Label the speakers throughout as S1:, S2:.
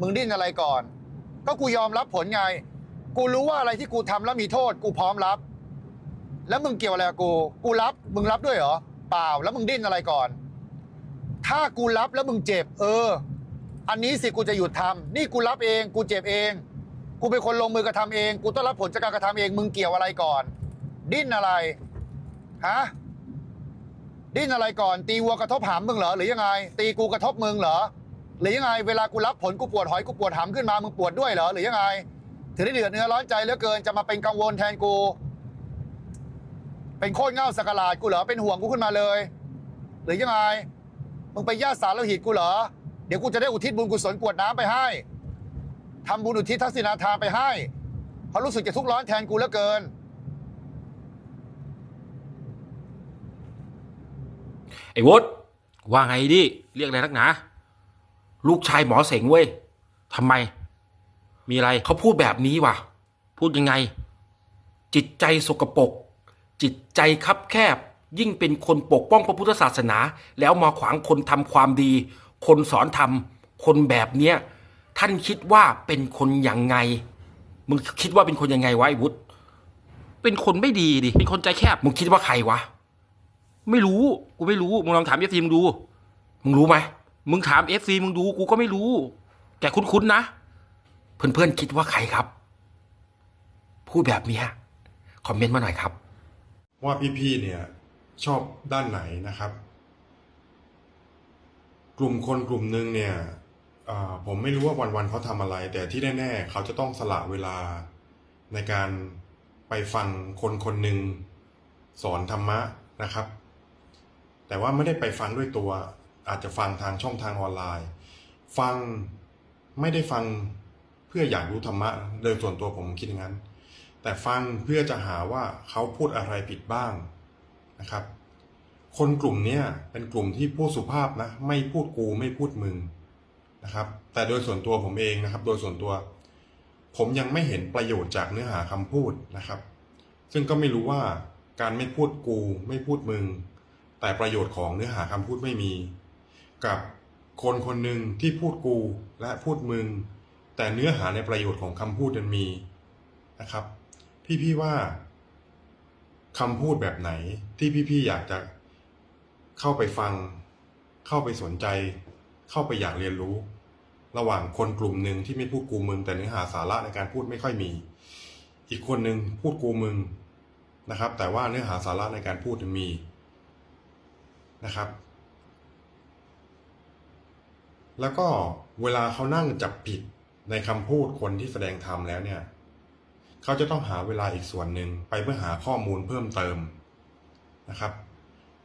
S1: มึงดิ้นอะไรก่อน ก็กูยอมรับผลไง กูรู้ว่าอะไรที่กูทำแล้วมีโทษ กูพร้อมรับ แล้วมึงเกี่ยวอะไรกับกู กูรับ มึงรับด้วยเหรอ เปล่า แล้วมึงดิ้นอะไรก่อน ถ้ากูรับแล้วมึงเจ็บ เออ อันนี้สิกูจะหยุดทำนี่กูรับเอง กูเจ็บเอง กูเป็นคนลงมือกระทำเอง กูต้องรับผลจากการกระทำเอง มึงเกี่ยวอะไรก่อน ดิ้นอะไร ฮะดิ้นอะไรก่อน ตีวัวกระทบหามมึงเหรอหรือยังไง ตีกูกระทบมึงเหรอ หรือยังไงเวลากูรับผลกูปวดหอยกูปวดหามขึ้นมามึงปวดด้วยเหรอหรือยังไง ถึงได้เดือดเนื้อร้อนใจเหลือเกินจะมาเป็นกังวลแทนกู เป็นโคตรเง่าสกกะลาดกูเหรอเป็นห่วงกูขึ้นมาเลย หรือยังไงมึงไปย่าสารแล้วหิตกูเหรอเดี๋ยวกูจะได้อุทิศบุญกุศลกวดน้ำไปให้ทำบุญอุทิศทักษิณาทานไปให้เพราะรู้สึกจะทุกข์ร้อนแทนกูเหลือเกิน
S2: ไอ้วดว่าไงดิ เรียกอะไรนักหนา ลูกชายหมอเสงเว้ยทำไม มีอะไรเขาพูดแบบนี้วะพูดยังไง จิตใจสกปรกจิตใจคับแคบ ยิ่งเป็นคนปกป้องพระพุทธศาสนา แล้วมาขวางคนทำความดี คนสอนทำคนแบบเนี้ยท่านคิดว่าเป็นคนยังไง มึงคิดว่าเป็นคนยังไงวะไอ้วุฒเป็นคนไม่ดีดิ เป็นคนใจแคบ มึงคิดว่าใครวะ ไม่รู้ กูไม่รู้ มึงลองถามเอฟซีมึงดู มึงรู้ไหม มึงถามเอฟซีมึงดูกูก็ไม่รู้ แต่คุ้นๆนะ เพื่อนๆคิดว่าใครครับ พูดแบบเนี้ยคอมเมนต์มาหน่อยครับ
S3: ว่าพี่ๆเนี่ย ชอบด้านไหนนะครับ กลุ่มคนกลุ่มหนึ่งเนี่ยผมไม่รู้ว่าวันๆเขาทำอะไร แต่ที่แน่ๆเขาจะต้องสละเวลาในการไปฟังคนคนหนึ่งสอนธรรมะนะครับ แต่ว่าไม่ได้ไปฟังด้วยตัว อาจจะฟังทางช่องทางออนไลน์ ฟังไม่ได้ฟังเพื่ออยากรู้ธรรมะโดยส่วนตัวผมคิดอย่างนั้น แต่ฟังเพื่อจะหาว่าเขาพูดอะไรผิดบ้างนะครับ คนกลุ่มนี้เป็นกลุ่มที่พูดสุภาพนะไม่พูดกูไม่พูดมึงนะครับ แต่โดยส่วนตัวผมเองนะครับ โดยส่วนตัว ผมยังไม่เห็นประโยชน์จากเนื้อหาคำพูดนะครับ ซึ่งก็ไม่รู้ว่าการไม่พูดกูไม่พูดมึง แต่ประโยชน์ของเนื้อหาคำพูดไม่มี กับคนคนหนึ่งที่พูดกูและพูดมึง แต่เนื้อหาในประโยชน์ของคำพูดมันมีนะครับพี่พี่ว่าคำพูดแบบไหนที่พี่พี่อยากจะเข้าไปฟัง เข้าไปสนใจ เข้าไปอยากเรียนรู้ ระหว่างคนกลุ่มหนึ่งที่ไม่พูดกูมึง แต่เนื้อหาสาระในการพูดไม่ค่อยมี อีกคนหนึ่งพูดกูมึงนะครับ แต่ว่าเนื้อหาสาระในการพูดมีนะครับ แล้วก็เวลาเขานั่งจับผิดในคำพูดคนที่แสดงธรรมแล้วเนี่ย เขาจะต้องหาเวลาอีกส่วนหนึ่งไปเพื่อหาข้อมูลเพิ่มเติมนะครับ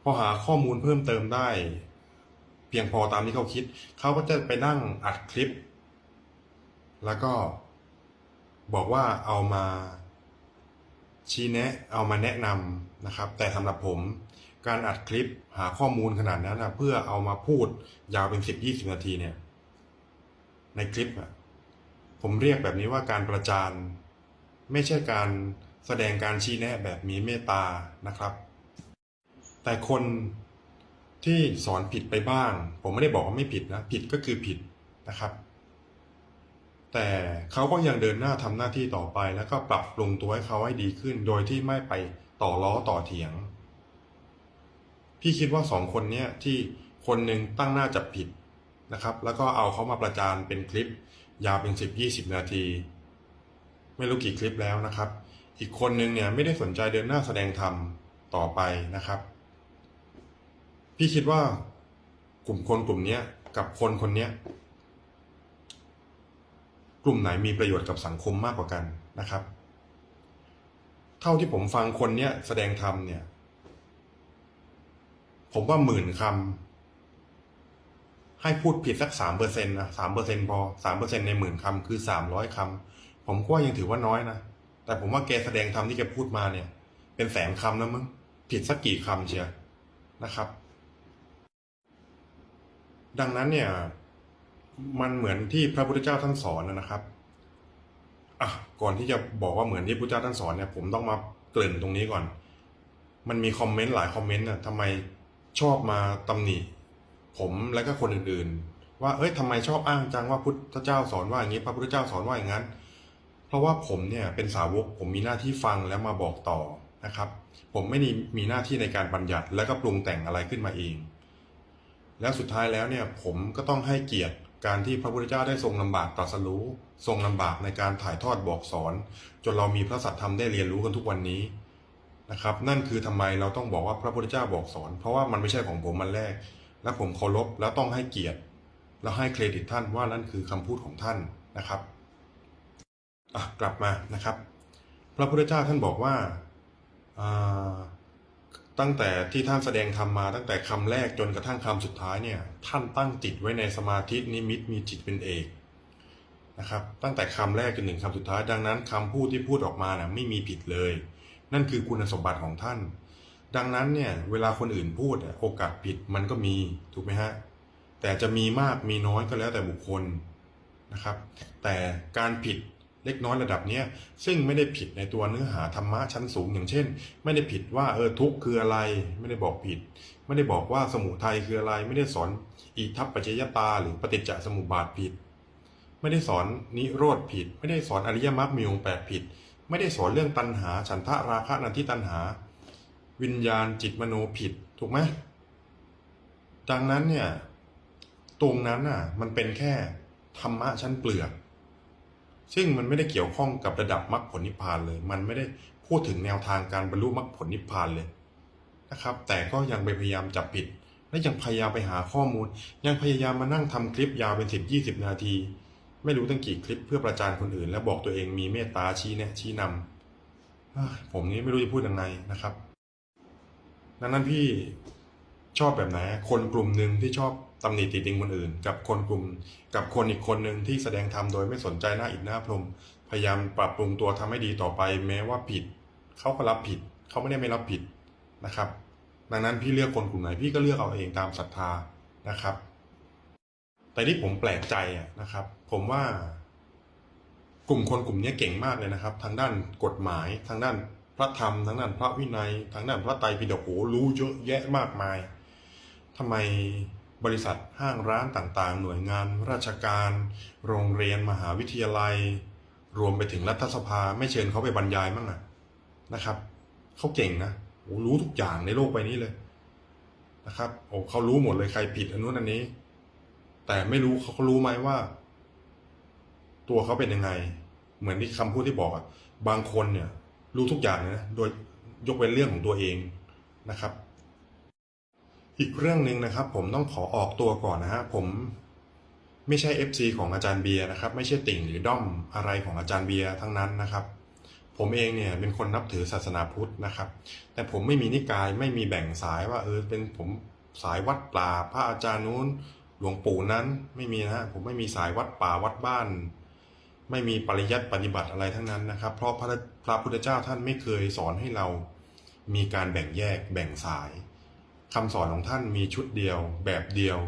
S3: พอหาข้อมูลเพิ่มเติมได้ เพียงพอตามที่เขาคิด เขาก็จะไปนั่งอัดคลิป แล้วก็บอกว่าเอามาชี้แนะ เอามาแนะนำนะครับ แต่สำหรับผม การอัดคลิปหาข้อมูลขนาดนั้นนะเพื่อเอามาพูดยาวเป็นสิบยี่สิบนาทีเนี่ย ในคลิปอะผมเรียกแบบนี้ว่าการประจานไม่ใช่การแสดงการชี้แนะแบบมีเมตตานะครับ แต่คนที่สอนผิดไปบ้าง ผมไม่ได้บอกว่าไม่ผิดนะ ผิดก็คือผิดนะครับ แต่เขาก็ยังเดินหน้าทำหน้าที่ต่อไป แล้วก็ปรับปรุงตัวให้เขาให้ดีขึ้น โดยที่ไม่ไปต่อล้อต่อเถียง พี่คิดว่าสองคนเนี้ยที่คนหนึ่งตั้งหน้าจับผิดนะครับ แล้วก็เอาเขามาประจานเป็นคลิป ยาวเป็นสิบยี่สิบนาที ไม่รู้กี่คลิปแล้วนะครับ อีกคนหนึ่งเนี่ยไม่ได้สนใจเดินหน้าแสดงธรรมต่อไปนะครับ พี่คิดว่ากลุ่มคนกลุ่มเนี้ยกับคนคนเนี้ยกลุ่มไหนมีประโยชน์กับสังคมมากกว่ากันนะครับ เท่าที่ผมฟังคนเนี้ยแสดงธรรมเนี่ย ผมว่าหมื่นคำให้พูดผิดสักสามเปอร์เซ็นต์นะสามเปอร์เซ็นต์พอสามเปอร์เซ็นต์ในหมื่นคำคือสามร้อยคำผมก็ยังถือว่าน้อยนะ แต่ผมว่าแกแสดงธรรมที่แกพูดมาเนี่ย เป็นแสนคำแล้วมั้งผิดสักกี่คำเชียนะครับ ดังนั้นเนี่ย มันเหมือนที่พระพุทธเจ้าท่านสอนนะครับอะก่อนที่จะบอกว่าเหมือนที่พระพุทธเจ้าท่านสอนเนี่ยผมต้องมาเกริ่นตรงนี้ก่อน มันมีคอมเมนต์หลายคอมเมนต์นะทำไม ชอบมาตำหนิผมและก็คนอื่นๆ ว่าเอ้ยทำไมชอบอ้างจังว่าพุทธเจ้าสอนว่าอย่างนี้พระพุทธเจ้าสอนว่าอย่างนั้น เพราะว่าผมเนี่ยเป็นสาวกผมมีหน้าที่ฟังแล้วมาบอกต่อนะครับ ผมไม่ได้มีหน้าที่ในการบัญญัติแล้วก็ปรุงแต่งอะไรขึ้นมาเอง แล้วสุดท้ายแล้วเนี่ยผมก็ต้องให้เกียรติการที่พระพุทธเจ้าได้ทรงลำบากตรัสรู้ทรงลำบากในการถ่ายทอดบอกสอน จนเรามีพระสัทธรรมได้เรียนรู้กันทุกวันนี้ นะครับ นั่นคือทำไมเราต้องบอกว่าพระพุทธเจ้าบอกสอน เพราะว่ามันไม่ใช่ของผมมันแรก และผมเคารพแล้วต้องให้เกียรติ แล้วให้เครดิตท่านว่านั่นคือคำพูดของท่านนะครับอะกลับมานะครับ พระพุทธเจ้าท่านบอกว่าตั้งแต่ที่ท่านแสดงธรรมมาตั้งแต่คำแรกจนกระทั่งคำสุดท้ายเนี่ยท่านตั้งจิตไว้ในสมาธินิมิตมีจิตเป็นเอกนะครับตั้งแต่คำแรกจนถึงคำสุดท้ายดังนั้นคำพูดที่พูดออกมานะไม่มีผิดเลย นั่นคือคุณสมบัติของท่าน ดังนั้นเนี่ยเวลาคนอื่นพูดโอกาสผิดมันก็มีถูกไหมฮะแต่จะมีมากมีน้อยก็แล้วแต่บุคคลนะครับ แต่การผิดเล็กน้อยระดับเนี้ยซึ่งไม่ได้ผิดในตัวเนื้อหาธรรมะชั้นสูงอย่างเช่น ไม่ได้ผิดว่าเออทุกคืออะไร ไม่ได้บอกผิด ไม่ได้บอกว่าสมุทัยคืออะไร ไม่ได้สอนอิทัปปัจจยตา หรือปฏิจจสมุปบาทผิด ไม่ได้สอนนิโรธผิด ไม่ได้สอนอริยมรรคมีองค์แปดผิด ไม่ได้สอนเรื่องตัณหา ฉันทะราคะนันทิตัณหา วิญญาณจิตมโนผิดถูกไหมดังนั้นเนี่ยตรงนั้นน่ะ มันเป็นแค่ธรรมะชั้นเปลือก ซึ่งมันไม่ได้เกี่ยวข้องกับระดับมรรคผลนิพพานเลย มันไม่ได้พูดถึงแนวทางการบรรลุมรรคผลนิพพานเลยนะครับ แต่ก็ยังไปพยายามจับผิด และยังพยายามไปหาข้อมูล ยังพยายามมานั่งทำคลิปยาวเป็นสิบยี่สิบนาที ไม่รู้ตั้งกี่คลิปเพื่อประจานคนอื่น และบอกตัวเองมีเมตตาชี้แนะชี้นำผมนี่ไม่รู้จะพูดยังไงนะครับ ดังนั้นพี่ชอบแบบไหนคนกลุ่มหนึ่งที่ชอบตำหนิติติงคนอื่น กับคนกลุ่ม กับคนอีกคนหนึ่งที่แสดงธรรมโดยไม่สนใจหน้าอิฐหน้าพรม พยายามปรับปรุงตัวทำให้ดีต่อไป แม้ว่าผิดเขาก็รับผิดเขาไม่ได้ไม่รับผิดนะครับ ดังนั้นพี่เลือกคนกลุ่มไหนพี่ก็เลือกเอาเองตามศรัทธานะครับ แต่ที่ผมแปลกใจอะนะครับ ผมว่ากลุ่มคนกลุ่มนี้เก่งมากเลยนะครับ ทางด้านกฎหมาย ทางด้านพระธรรม ทางด้านพระวินัย ทางด้านพระไตรปิฎกโหรู้เยอะแยะมากมายทำไมบริษัทห้างร้านต่างๆ หน่วยงาน ราชการ โรงเรียนมหาวิทยาลัย รวมไปถึงรัฐสภาไม่เชิญเขาไปบรรยายบ้างนะนะครับเขาเก่งนะโอ้รู้ทุกอย่างในโลกใบนี้เลยนะครับโอ้เขารู้หมดเลยใครผิดอันนู้นอันนี้ แต่ไม่รู้เขารู้ไหมว่า ตัวเขาเป็นยังไง เหมือนที่คำพูดที่บอกอะบางคนเนี่ย รู้ทุกอย่างเลยนะโดยยกเว้นเรื่องของตัวเองนะครับ อีกเรื่องหนึ่งนะครับ ผมต้องขอออกตัวก่อนนะฮะผมไม่ใช่ FC ของอาจารย์เบียร์นะครับ ไม่ใช่ติ่งหรือด้อมอะไรของอาจารย์เบียร์ทั้งนั้นนะครับ ผมเองเนี่ยเป็นคนนับถือศาสนาพุทธนะครับ แต่ผมไม่มีนิกายไม่มีแบ่งสายว่าเออเป็นผมสายวัดป่าพระอาจารย์นู้น หลวงปู่นั้นไม่มีนะฮะผมไม่มีสายวัดป่าวัดบ้าน ไม่มีปริยัติปฏิบัติอะไรทั้งนั้นนะครับ เพราะพระพระพุทธเจ้าท่านไม่เคยสอนให้เรามีการแบ่งแยกแบ่งสายคำสอนของท่านมีชุดเดียวแบบเดียว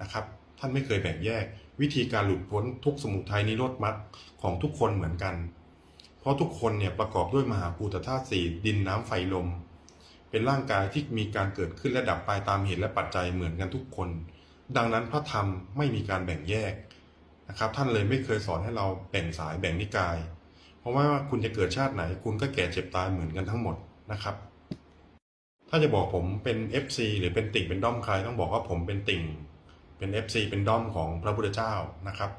S3: นะครับ ท่านไม่เคยแบ่งแยก วิธีการหลุดพ้นทุกสมุทัยนิโรธมรรคของทุกคนเหมือนกัน เพราะทุกคนเนี่ยประกอบด้วยมหาภูตธาตุสี่ดินน้ำไฟลม เป็นร่างกายที่มีการเกิดขึ้นและดับไปตามเหตุและปัจจัยเหมือนกันทุกคน ดังนั้นพระธรรมไม่มีการแบ่งแยกนะครับ ท่านเลยไม่เคยสอนให้เราแบ่งสายแบ่งนิกาย เพราะว่าคุณจะเกิดชาติไหน คุณก็แก่เจ็บตายเหมือนกันทั้งหมดนะครับ ถ้าจะบอกผมเป็น FC หรือเป็นติ่งเป็นด้อมใครต้องบอกว่าผมเป็นติ่ง เป็น FC เป็นด้อมของพระพุทธเจ้านะครับ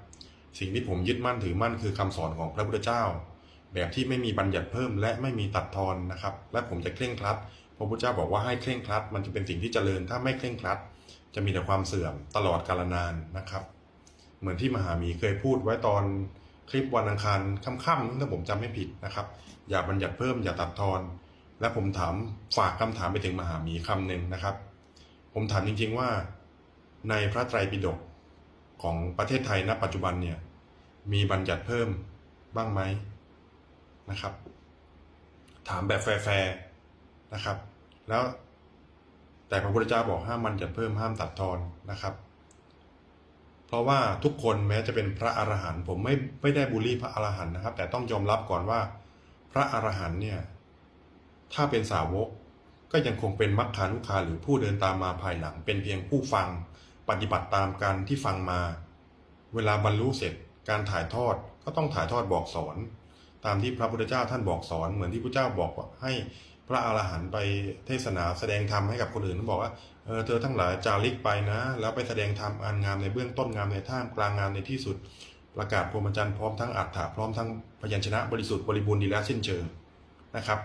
S3: สิ่งที่ผมยึดมั่นถือมั่นคือคำสอนของพระพุทธเจ้า แบบที่ไม่มีบัญญัติเพิ่ม และไม่มีตัดทอนนะครับ และผมจะเคร่งครัดพระพุทธเจ้าบอกว่าให้เคร่งครัด มันจะเป็นสิ่งที่เจริญถ้าไม่เคร่งครัด จะมีแต่ความเสื่อมตลอดกาลนานนะครับ เหมือนที่มหามีเคยพูดไว้ตอนคลิปวันอังคารค่ำๆถ้าผมจำไม่ผิดนะครับ อย่าบัญญัติเพิ่มอย่าตัดทอน และผมถามฝากคำถามไปถึงมหามีคำหนึ่งนะครับ ผมถามจริงๆว่า ในพระไตรปิฎกของประเทศไทยณ ปัจจุบันเนี่ยมีบัญญัติเพิ่มบ้างไหมนะครับ ถามแบบแฟร์ๆนะครับ แล้ว แต่พระพุทธเจ้าบอกห้ามบัญญัติเพิ่มห้ามตัดทอนนะครับ เพราะว่าทุกคนแม้จะเป็นพระอรหันต์ผมไม่ไม่ได้บูลลี่พระอรหันต์นะครับ แต่ต้องยอมรับก่อนว่า พระอรหันต์เนี่ยถ้าเป็นสาวกก็ยังคงเป็นมัคคานุคาหรือผู้เดินตามมาภายหลัง เป็นเพียงผู้ฟังปฏิบัติตามการที่ฟังมา เวลาบรรลุเสร็จการถ่ายทอดก็ต้องถ่ายทอดบอกสอน ตามที่พระพุทธเจ้าท่านบอกสอน เหมือนที่พระเจ้าบอกว่าให้ พระอรหันต์ไปเทศนาแสดงธรรมให้กับคนอื่นบอกว่าเออเธอทั้งหลายจาริกไปนะ แล้วไปแสดงธรรมอันงามในเบื้องต้นงามในท่ามกลางงามในที่สุด ประกาศพรหมจรรย์พร้อมทั้งอัฏฐะพร้อมทั้งพยัญชนะบริสุทธิ์บริบูรณ์ดีแล้วสิ้นเชิงนะครับ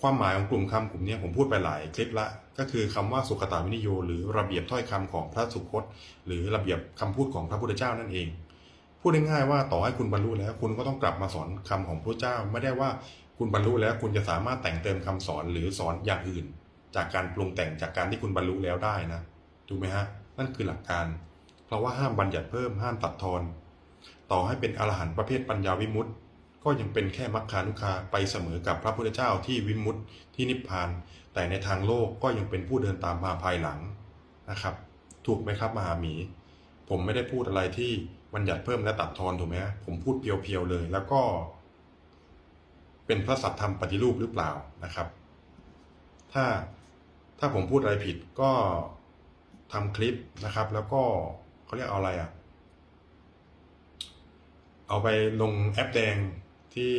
S3: ความหมายของกลุ่มคำกลุ่มนี้ผมพูดไปหลายคลิปละก็คือคำว่าสุขตาวินิโย หรือระเบียบถ้อยคำของพระสุคต หรือระเบียบคำพูดของพระพุทธเจ้านั่นเอง พูดง่ายๆว่าต่อให้คุณบรรลุแล้ว คุณก็ต้องกลับมาสอนคำของพระเจ้าไม่ได้ว่า คุณบรรลุแล้วคุณจะสามารถแต่งเติมคำสอนหรือสอนอย่างอื่น จากการปรุงแต่งจากการที่คุณบรรลุแล้วได้นะถูกไหมฮะนั่นคือหลักการ เพราะว่าห้ามบัญญัติเพิ่มห้ามตัดทอน ต่อให้เป็นอรหันต์ประเภทปัญญาวิมุตติก็ยังเป็นแค่มรรคานุคาไปเสมอกับพระพุทธเจ้าที่วิมุตติที่นิพพาน แต่ในทางโลกก็ยังเป็นผู้เดินตามมาภายหลังนะครับ ถูกไหมครับมหาหมี ผมไม่ได้พูดอะไรที่บัญญัติเพิ่มและตัดทอนถูกไหมผมพูดเพียวๆเลย แล้วก็ เป็นพระสัตธรรมปฏิรูปหรือเปล่านะครับ ถ้าถ้าผมพูดอะไรผิดก็ทำคลิปนะครับ แล้วก็เขาเรียกเอาอะไรอะ เอาไปลงแอปแดงที่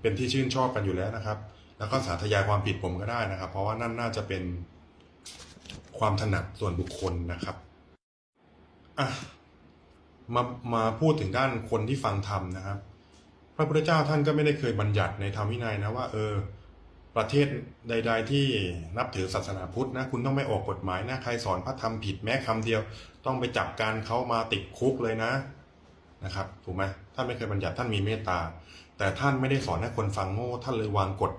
S3: เป็นที่ชื่นชอบกันอยู่แล้วนะครับ แล้วก็สาธยายความผิดผมก็ได้นะครับ เพราะว่านั่นน่าจะเป็นความถนัดส่วนบุคคลนะครับอะมามาพูดถึงด้านคนที่ฟังธรรมนะครับ พระพุทธเจ้าท่านก็ไม่ได้เคยบัญญัติในธรรมวินัยนะว่า เออ ประเทศใด ๆ ที่นับถือศาสนาพุทธนะคุณต้องไม่ออกกฎหมายนะใครสอนพระธรรมผิดแม้คำเดียว ต้องไปจับการเขามาติดคุกเลยนะนะครับถูกไหมท่านไม่เคยบัญญัติท่านมีเมตตา แต่ท่านไม่ได้สอนให้คนฟังโง่ท่านเลยวางกฎ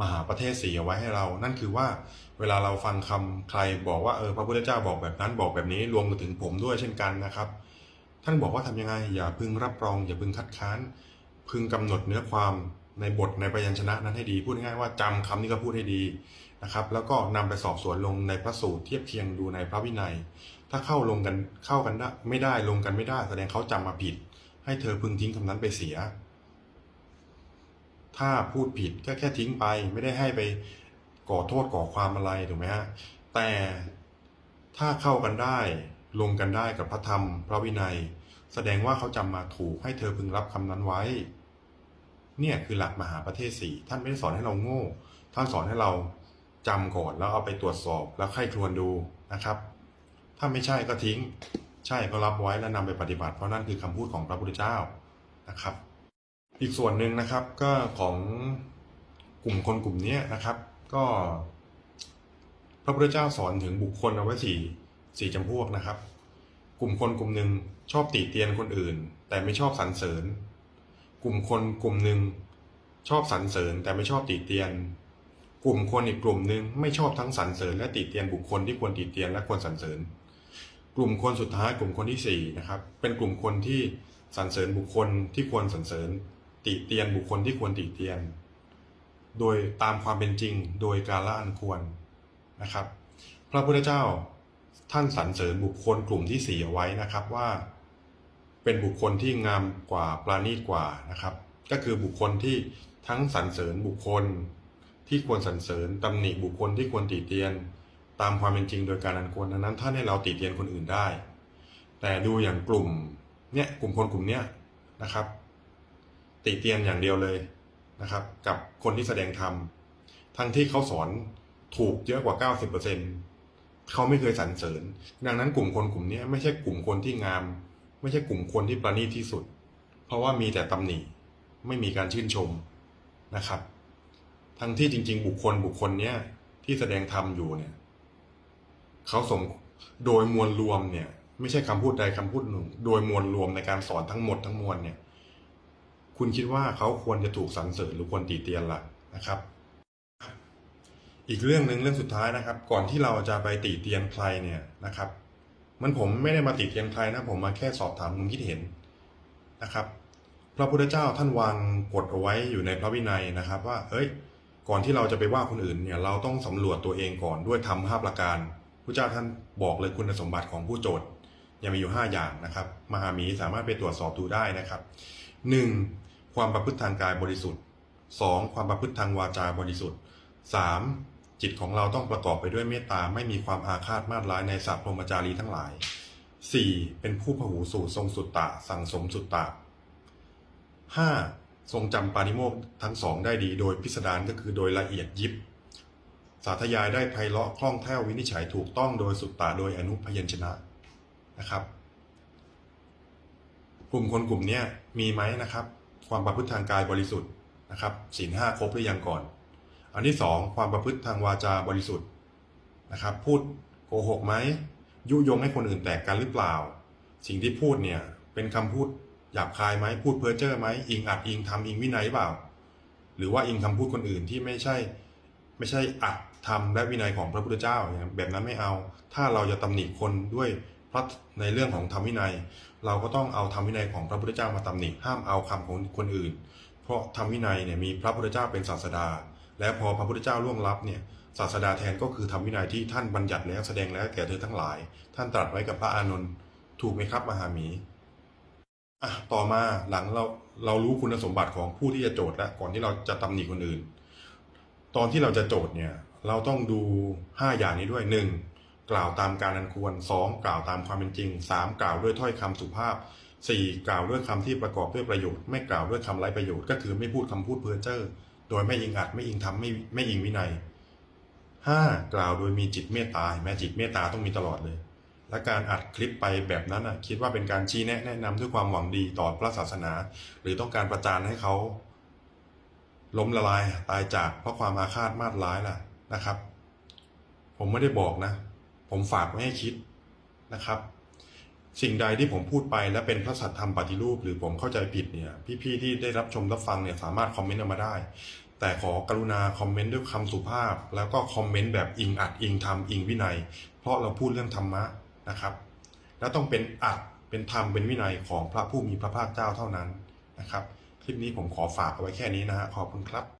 S3: มหาประเทศสีเอาไว้ให้เรา นั่นคือว่าเวลาเราฟังคำใครบอกว่าเออพระพุทธเจ้าบอกแบบนั้นบอกแบบนี้รวมถึงผมด้วยเช่นกันนะครับ ท่านบอกว่าทำยังไงอย่าพึงรับรอง อย่าพึงคัดค้าน พึงกำหนดเนื้อความในบทในพยัญชนะนั้นให้ดี พูดง่ายๆว่าจำคำนี้ก็พูดให้ดีนะครับ แล้วก็นำไปสอบสวนลงในพระสูตรเทียบเคียงดูในพระวินัย ถ้าเข้าลงกันเข้ากันได้ไม่ได้ลงกันไม่ได้ แสดงเขาจำมาผิด ให้เธอพึงทิ้งคำนั้นไปเสีย ถ้าพูดผิดก็แค่ทิ้งไป ไม่ได้ให้ไปก่อโทษก่อความอะไรถูกไหมฮะแต่ถ้าเข้ากันได้ลงกันได้กับพระธรรม พระวินัย แสดงว่าเขาจำมาถูกให้เธอพึงรับคำนั้นไว้ เนี่ยคือหลักมหาประเทศสี่ท่านไม่ได้สอนให้เราโง่ ท่านสอนให้เราจำก่อนแล้วเอาไปตรวจสอบแล้วใคร่ครวญดูนะครับ ถ้าไม่ใช่ก็ทิ้ง ใช่ก็รับไว้แล้วนำไปปฏิบัติ เพราะนั่นคือคำพูดของพระพุทธเจ้านะครับ อีกส่วนหนึ่งนะครับก็ของกลุ่มคนกลุ่มนี้นะครับ ก็พระพุทธเจ้าสอนถึงบุคคลเอาไว้สี่สี่จำพวกนะครับ กลุ่มคนกลุ่มหนึ่งชอบติเตียนคนอื่น แต่ไม่ชอบสรรเสริญ กลุ่มคนกลุ่มหนึ่งชอบสรรเสริญแต่ไม่ชอบติเตียน กลุ่มคนอีกกลุ่มหนึ่งไม่ชอบทั้งสรรเสริญและติเตียนบุคคลที่ควรติเตียนและควรสรรเสริญ กลุ่มคนสุดท้ายกลุ่มคนที่สี่นะครับเป็นกลุ่มคนที่สรรเสริญบุคคลที่ควรสรรเสริญ ติเตียนบุคคลที่ควรติเตียน โดยตามความเป็นจริงโดยกาละอันควรนะครับ พระพุทธเจ้าท่านสรรเสริญบุคคลกลุ่มที่สี่เอาไว้นะครับว่า เป็นบุคคลที่งามกว่าปราณีตกว่านะครับ ก็คือบุคคลที่ทั้งสรรเสริญบุคคล ที่ควรสรรเสริญตำหนิบุคคลที่ควรติเตียน ตามความเป็นจริงโดยการอันควรดังนั้นท่านให้เราติเตียนคนอื่นได้ แต่ดูอย่างกลุ่มเนี่ยกลุ่มคนกลุ่มเนี้ยนะครับ ติเตียนอย่างเดียวเลยนะครับ กับคนที่แสดงธรรมทั้งที่เขาสอนถูกเยอะกว่า 90%เขาไม่เคยสรรเสริญ ดังนั้นกลุ่มคนกลุ่มนี้ไม่ใช่กลุ่มคนที่งาม ไม่ใช่กลุ่มคนที่ประณีตที่สุด เพราะว่ามีแต่ตำหนิไม่มีการชื่นชมนะครับ ทั้งที่จริง ๆ บุคคลบุคคลเนี้ยที่แสดงธรรมอยู่เนี่ยเขาสมโดยมวลรวมเนี่ย ไม่ใช่คำพูดใดคำพูดหนึ่ง โดยมวลรวมในการสอนทั้งหมดทั้งมวลเนี่ย คุณคิดว่าเขาควรจะถูกสรรเสริญหรือควรตีเตียนล่ะนะครับ อีกเรื่องหนึ่งเรื่องสุดท้ายนะครับ ก่อนที่เราจะไปตีเตียนใครเนี่ยนะครับ มันผมไม่ได้มาติเตียนใครนะผมมาแค่สอบถามความคิดเห็นนะครับ พระพุทธเจ้าท่านวางกฎเอาไว้อยู่ในพระวินัยนะครับ ว่า เอ้ย ก่อนที่เราจะไปว่าคนอื่นเนี่ยเราต้องสำรวจตัวเองก่อนด้วยทำห้าประการพระเจ้าท่านบอกเลยคุณสมบัติของผู้โจทย์ยังมีอยู่ห้าอย่างนะครับ มหาหมีสามารถไปตรวจสอบดูได้นะครับหนึ่งความประพฤติทางกายบริสุทธิ์สองความประพฤติทางวาจาบริสุทธิ์สาม จิตของเราต้องประกอบไปด้วยเมตตาไม่มีความอาฆาตมาตร้ายในสัตว์พรมจารีทั้งหลาย 4. เป็นผู้พหูสูตรทรงสุตตะสั่งสมสุตตะ 5. ทรงจำปาณิโมกทั้งสองได้ดีโดยพิสดารก็คือโดยละเอียดยิบ สาธยายได้ไพเราะคล่องแคล่ววินิจฉัยถูกต้องโดยสุตตะโดยอนุพยัญชนะนะครับ กลุ่มคนกลุ่มนี้มีไหมนะครับ ความประพฤติทางกายบริสุทธิ์นะครับศีลห้าครบหรือยังก่อน อันที่สองความประพฤติทางวาจาบริสุทธิ์นะครับ พูดโกหกไหมยุยงให้คนอื่นแตกกันหรือเปล่า สิ่งที่พูดเนี่ยเป็นคำพูดหยาบคายไหมพูดเพ้อเจ้อไหมอิงอัดอิงทำอิงวินัยเปล่า หรือว่าอิงคำพูดคนอื่นที่ไม่ใช่ ไม่ใช่อัดทำและวินัยของพระพุทธเจ้าอย่างแบบนั้นไม่เอา ถ้าเราจะตำหนิคนด้วยพระในเรื่องของธรรมวินัย เราก็ต้องเอาธรรมวินัยของพระพุทธเจ้ามาตำหนิห้ามเอาคำของคนอื่น เพราะธรรมวินัยเนี่ยมีพระพุทธเจ้าเป็นศาสดา และพอพระพุทธเจ้าล่วงลับเนี่ยศาสดาแทนก็คือธรรมวินัยที่ท่านบัญญัติแล้วแสดงแล้วแก่เธอทั้งหลาย ท่านตรัสไว้กับพระอานนท์ถูกไหมครับมหามีอะต่อมาหลังเราเรารู้คุณสมบัติของผู้ที่จะโจทย์แล้วก่อนที่เราจะตำหนิคนอื่น ตอนที่เราจะโจทย์เนี่ยเราต้องดู 5 อย่างนี้ด้วย 1. กล่าวตามการอันควร 2. กล่าวตามความเป็นจริง 3. กล่าวด้วยถ้อยคำสุภาพ 4. กล่าวด้วยคำที่ประกอบด้วยประโยชน์ ไม่กล่าวด้วยคำไร้ประโยชน์ก็คือไม่พูดคำพูดเพ้อเจ้อ โดยไม่อิงอัดไม่อิงทำไม่ไม่อิงวินัย 5. กล่าวโดยมีจิตเมตตาเห็นไหมจิตเมตตาต้องมีตลอดเลย และการอัดคลิปไปแบบนั้นอะคิดว่าเป็นการชี้แนะแนะนำด้วยความหวังดีต่อพระศาสนา หรือต้องการประจานให้เขาล้มละลายตายจากเพราะความอาฆาตมาตร้ายล่ะนะครับ ผมไม่ได้บอกนะ ผมฝากไว้ให้คิดนะครับ สิ่งใดที่ผมพูดไปและเป็นพระสัทธรรมปฏิรูป หรือผมเข้าใจผิดเนี่ย พี่ๆที่ได้รับชมรับฟังเนี่ยสามารถคอมเมนต์มาได้ แต่ขอกรุณาคอมเมนต์ด้วยคำสุภาพ แล้วก็คอมเมนต์แบบอิงอัดอิงธรรมอิงวินัย เพราะเราพูดเรื่องธรรมะนะครับ แล้วต้องเป็นอัดเป็นธรรมเป็นวินัยของพระผู้มีพระภาคเจ้าเท่านั้นนะครับ คลิปนี้ผมขอฝากเอาไว้แค่นี้นะฮะขอบคุณครับ